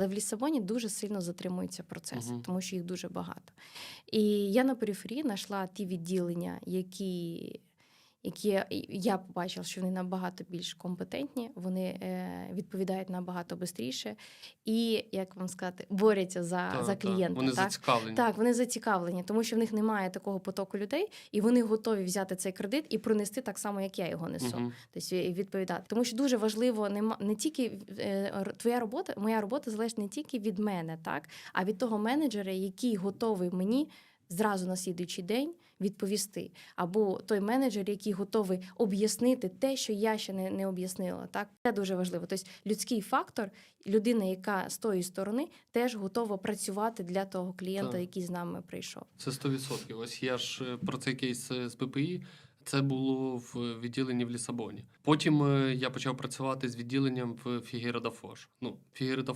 Але в Лісабоні дуже сильно затримуються процеси, Мгм. тому що їх дуже багато. І я на периферії знайшла ті відділення, які. Які я- побачила, що вони набагато більш компетентні, вони е, відповідають набагато швидше і, як вам сказати, борються за, Та, за та, клієнта. Вони так? зацікавлені. Так, вони зацікавлені, тому що в них немає такого потоку людей, і вони готові взяти цей кредит і пронести так само, як я його несу. Мгм. Тобто відповідати. Тому що дуже важливо не, не тільки е, твоя робота, моя робота залежить не тільки від мене, так, а від того менеджера, який готовий мені зразу на слідуючий день відповісти. Або той менеджер, який готовий об'яснити те, що я ще не, не об'яснила. Так, це дуже важливо. Тобто людський фактор, людина, яка з тої сторони, теж готова працювати для того клієнта, Так. який з нами прийшов. Це 100%. Ось я ж е, про цей кейс е, з ППІ. Це було в відділенні в Лісабоні. Потім е, я почав працювати з відділенням в Фігера Фош. Ну, Фігера Фош